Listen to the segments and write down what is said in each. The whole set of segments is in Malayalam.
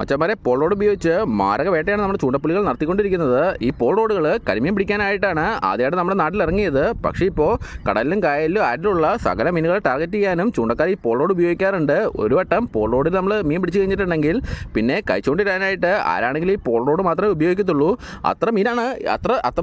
മച്ചന്മാരെ പോൾ റോഡ് ഉപയോഗിച്ച് മാരക വേട്ടയാണ് നമ്മുടെ ചൂണ്ടപ്പുള്ളികൾ നടത്തിക്കൊണ്ടിരിക്കുന്നത്. ഈ പോൾ റോഡുകൾ കരിമീൻ പിടിക്കാനായിട്ടാണ് ആദ്യമായിട്ട് നമ്മുടെ നാട്ടിൽ ഇറങ്ങിയത്. പക്ഷേ ഇപ്പോൾ കടലിലും കായലിലും ആറ്റിലുള്ള സകല മീനുകളെ ടാർഗറ്റ് ചെയ്യാനും ചൂണ്ടക്കാർ ഈ പോൾ റോഡ് ഉപയോഗിക്കാറുണ്ട്. ഒരു വട്ടം പോൾ റോഡിൽ നമ്മൾ മീൻ പിടിച്ച് കഴിഞ്ഞിട്ടുണ്ടെങ്കിൽ പിന്നെ കഴിച്ചുകൊണ്ടിരാനായിട്ട് ആരാണെങ്കിലും ഈ പോൾ റോഡ് മാത്രമേ ഉപയോഗിക്കത്തുള്ളൂ. അത്ര മീനാണ് അത്ര അത്ര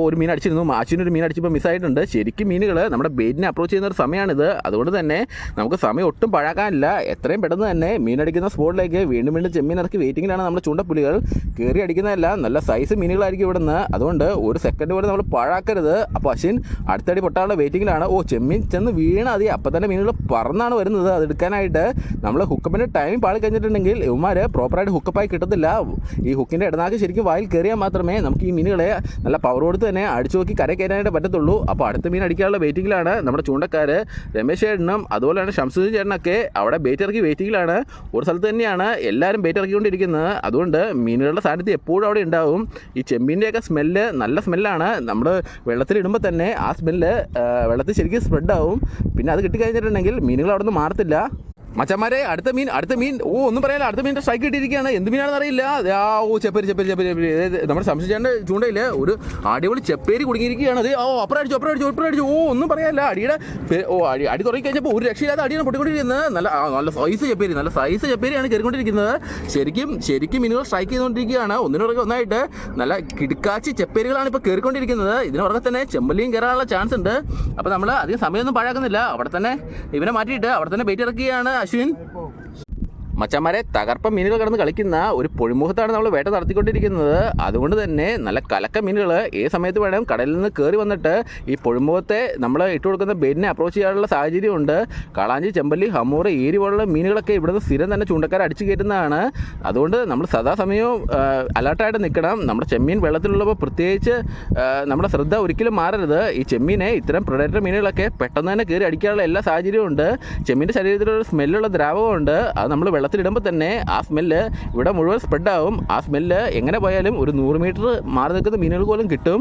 ഒരു മീൻ അടിച്ചിരുന്നു. മാച്ചിനൊരു മീൻ അടിച്ചപ്പോൾ മിസ്സായിട്ടുണ്ട് ശരിക്കും മീനുകൾ നമ്മുടെ ബെയിറ്റിനെ അപ്രോച്ച് ചെയ്യുന്ന ഒരു സമയമാണിത് അതുകൊണ്ട് തന്നെ നമുക്ക് സമയം ഒട്ടും പഴാക്കാനില്ല. എത്രയും പെട്ടെന്ന് തന്നെ മീനടിക്കുന്ന സ്പോട്ടിലേക്ക് വീണ്ടും വീണ്ടും ചെമ്മീൻ ഇറക്കി വെയിറ്റിങ്ങിലാണ് നമ്മുടെ ചൂണ്ടപ്പുലികൾ. കയറി അടിക്കുന്നതല്ല നല്ല സൈസ് മീനുകളായിരിക്കും ഇവിടുന്ന്. അതുകൊണ്ട് ഒരു സെക്കൻഡ് പോലും നമ്മൾ പാഴാക്കരുത്. അപ്പോൾ അശ്വിൻ അടുത്തടി പൊട്ടാനുള്ള വെയിറ്റിങ്ങിലാണ് ഓ ചെമ്മീൻ ചെന്ന് വീണ അതി അപ്പം തന്നെ മീനുകൾ പറന്നാണ് വരുന്നത്. അതെടുക്കാനായിട്ട് നമ്മൾ ഹുക്കപ്പിന്റെ ടൈം പാളി കഴിഞ്ഞിട്ടുണ്ടെങ്കിൽ ഇവന്മാർ പ്രോപ്പറായിട്ട് ഹുക്കപ്പായി കിട്ടത്തില്ല. ഈ ഹുക്കിന്റെ ഇടനാക്ക് ശരിക്കും വായിൽ കയറിയാൽ മാത്രമേ നമുക്ക് ഈ മീനുകളെ നല്ല പവർ കൊടുത്ത് തന്നെ അടിച്ചു നോക്കി കര കയറാനായിട്ട് പറ്റത്തുള്ളൂ. അപ്പോൾ അടുത്ത മീൻ അടിക്കാനുള്ള വെയിറ്റിങ്ങിലാണ് നമ്മുടെ ചൂണ്ടക്കാർ രമേശ് ചേട്ടനും അതുപോലെ തന്നെ ഷംസുദ്ദീൻ ചേട്ടനൊക്കെ അവിടെ ബേറ്റ് ഇറക്കി വെയിറ്റിങ്ങിലാണ് ഒരു സ്ഥലത്ത് തന്നെയാണ്. എല്ലാവരും ബേറ്റ് ഇറക്കിക്കൊണ്ടിരിക്കുന്നത്. അതുകൊണ്ട് മീനുകളുടെ സാന്നിധ്യം എപ്പോഴും അവിടെ ഉണ്ടാവും. ഈ ചെമ്മീന്റെയൊക്കെ സ്മെല്ല് നല്ല സ്മെല്ലാണ് നമ്മൾ വെള്ളത്തിലിടുമ്പോൾ തന്നെ ആ സ്മെല്ല് വെള്ളത്തിൽ ശരിക്കും സ്പ്രെഡ് ആവും. പിന്നെ അത് കിട്ടിക്കഴിഞ്ഞിട്ടുണ്ടെങ്കിൽ മീനുകൾ അവിടെ നിന്ന് മാറത്തില്ല. മച്ചന്മാരെ അടുത്ത മീൻ അടുത്ത മീൻ. ഓ ഒന്നും പറയാല്ല അടുത്ത മീനിന്റെ സ്ട്രൈക്ക് കിട്ടിയിരിക്കുകയാണ്. എന്ത് മീനാണെന്ന് അറിയില്ല. ഓ ചെപ്പേരി ചെപ്പേരി ചെപ്പേരി നമ്മുടെ സംശയിച്ചാണ്ട് ചൂണ്ടയില്ലേ? ഒരു അടിപൊളി ചെപ്പേരി കുടുങ്ങിയിരിക്കുകയാണ്. അത് ഓ അപ്പുറം അടിച്ചു അപ്പുറം അടിച്ചു അപ്പുറം അടിച്ചു. ഓ ഒന്നും പറയാല്ല അടിയുടെ ഓ അടി അടി തുടങ്ങി കഴിഞ്ഞപ്പോൾ ഒരു രക്ഷയില്ലാതെ അടിയാണ് പൊട്ടിക്കൊണ്ടിരിക്കുന്നത്. നല്ല നല്ല സൈസ് ചെപ്പേരി നല്ല സൈസ് ചെപ്പേരിയാണ് കയറിക്കൊണ്ടിരിക്കുന്നത്. ശരിക്കും ശരിക്കും മീനുകൾ സ്ട്രൈക്ക് ചെയ്തുകൊണ്ടിരിക്കുകയാണ്. ഒന്നിനുറകെ ഒന്നായിട്ട് നല്ല കിടുക്കാച്ചി ചെപ്പേരികളാണ് ഇപ്പോൾ കയറിക്കൊണ്ടിരിക്കുന്നത്. ഇതിന് പുറകെ തന്നെ ചെമ്പലിയും കയറാനുള്ള ചാൻസ് ഉണ്ട്. അപ്പോൾ നമ്മൾ അധികം സമയമൊന്നും പാഴാക്കുന്നില്ല. അവിടെ തന്നെ ഇവനെ മാറ്റിയിട്ട് അവിടെ തന്നെ ബേറ്റ് ഇറക്കുകയാണ്. അശ്വിൻ മച്ചന്മാരെ തകർപ്പ മീനുകൾ കിടന്ന് കളിക്കുന്ന ഒരു പൊഴിമുഖത്താണ് നമ്മൾ വേട്ട നടത്തിക്കൊണ്ടിരിക്കുന്നത്. അതുകൊണ്ട് തന്നെ നല്ല കലക്ക മീനുകൾ ഏത് സമയത്ത് വേണം കടലിൽ നിന്ന് കയറി വന്നിട്ട് ഈ പൊഴിമുഖത്തെ നമ്മൾ ഇട്ട് കൊടുക്കുന്ന ബെഡിനെ അപ്രോച്ച് ചെയ്യാനുള്ള സാഹചര്യമുണ്ട്. കളാഞ്ചി ചെമ്പല്ലി ഹമൂർ ഏരി പോലുള്ള മീനുകളൊക്കെ ഇവിടുന്ന് സ്ഥിരം തന്നെ ചൂണ്ടക്കാരെ അടിച്ചു കയറ്റുന്നതാണ്. അതുകൊണ്ട് നമ്മൾ സദാസമയവും അലർട്ടായിട്ട് നിൽക്കണം. നമ്മുടെ ചെമ്മീൻ വെള്ളത്തിലുള്ളപ്പോൾ പ്രത്യേകിച്ച് നമ്മുടെ ശ്രദ്ധ ഒരിക്കലും മാറരുത്. ഈ ചെമ്മീനെ ഇത്തരം പ്രൊഡക്റ്റർ മീനുകളൊക്കെ പെട്ടെന്ന് തന്നെ കയറി അടിക്കാനുള്ള എല്ലാ സാഹചര്യവും ഉണ്ട്. ചെമ്മീന്റെ ശരീരത്തിലൊരു സ്മെല്ലുള്ള ദ്രാവകമുണ്ട്. അത് നമ്മൾ വെള്ളത്തിലിടുമ്പോൾ തന്നെ ആ സ്മെല്ല് ഇവിടെ മുഴുവൻ സ്പ്രെഡ് ആവും. ആ സ്മെല്ല് എങ്ങനെ പോയാലും ഒരു നൂറ് മീറ്റർ മാറി നിൽക്കുന്ന മീനുകൾ പോലും കിട്ടും.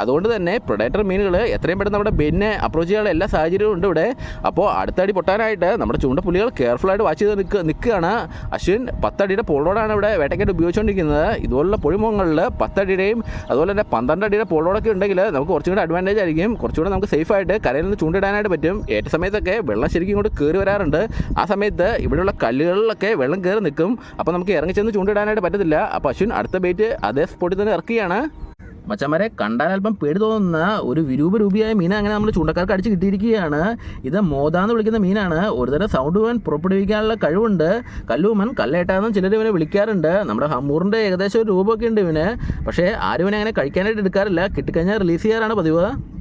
അതുകൊണ്ട് തന്നെ പ്രൊഡക്റ്റർ മീനുകൾ എത്രയും പെട്ടെന്ന് നമ്മുടെ ബെന്നെ അപ്രോച്ച് ചെയ്യാനുള്ള എല്ലാ സാഹചര്യവും ഉണ്ട് ഇവിടെ. അപ്പോൾ അടുത്തടി പൊട്ടാനായിട്ട് നമ്മുടെ ചൂണ്ട ചൂണ്ടപ്പുലികൾ കെയർഫുള്ളായിട്ട് വാച്ച് ചെയ്ത് നിൽക്കുക നിൽക്കുകയാണ്. അശ്വിൻ പത്തടിയുടെ പോളോടാണ് ഇവിടെ വേട്ടയ്ക്കായിട്ട് ഉപയോഗിച്ചുകൊണ്ടിരിക്കുന്നത്. ഇതുപോലുള്ള പൊഴിമുഖങ്ങളിൽ പത്തടിയുടെയും അതുപോലെ തന്നെ പന്ത്രണ്ട് അടിയുടെ പോളോടൊക്കെ ഉണ്ടെങ്കിൽ നമുക്ക് കുറച്ചും കൂടി അഡ്വാന്റേജ് ആയിരിക്കും. കുറച്ചും കൂടെ നമുക്ക് സേഫ് ആയിട്ട് കരയിൽ നിന്ന് ചൂണ്ടിടാനായിട്ട് പറ്റും. ഏറ്റ സമയത്തൊക്കെ വെള്ളം ശരിക്കും ഇങ്ങോട്ട് കയറി വരാറുണ്ട്. ആ സമയത്ത് ഇവിടെയുള്ള കല്ലുകളിലൊക്കെ വെള്ളം കയറി നിൽക്കും. അപ്പോൾ നമുക്ക് ഇറങ്ങി ചെന്ന് ചൂണ്ടിടാനായിട്ട് പറ്റത്തില്ല. അപ്പോൾ അശ്വിൻ അടുത്ത ബേറ്റ് അതേ സ്പോട്ടിൽ തന്നെ ഇറക്കുകയാണ്. മച്ചന്മാരെ കണ്ടാൽ അല്പം പേടി തോന്നുന്ന ഒരു വിരൂപ രൂപിയായ മീൻ അങ്ങനെ നമ്മൾ ചൂണ്ടക്കാർക്ക് അടിച്ച് കിട്ടിയിരിക്കുകയാണ്. ഇത് മോതാന്ന് വിളിക്കുന്ന മീനാണ്. ഒരുതരം സൗണ്ട് ഇവൻ പുറപ്പെടുവിക്കാനുള്ള കഴിവുണ്ട്. കല്ലൂമൻ കല്ലേട്ടാന്നും ചിലർ ഇവനെ വിളിക്കാറുണ്ട്. നമ്മുടെ ഹമ്മൂറിന്റെ ഏകദേശം ഒരു രൂപമൊക്കെ ഉണ്ട് ഇവന്. പക്ഷേ ആരും ഇവനെ അങ്ങനെ കഴിക്കാനായിട്ട് എടുക്കാറില്ല. കിട്ടിക്കഴിഞ്ഞാൽ റിലീസ് ചെയ്യാറാണ് പതിവ്.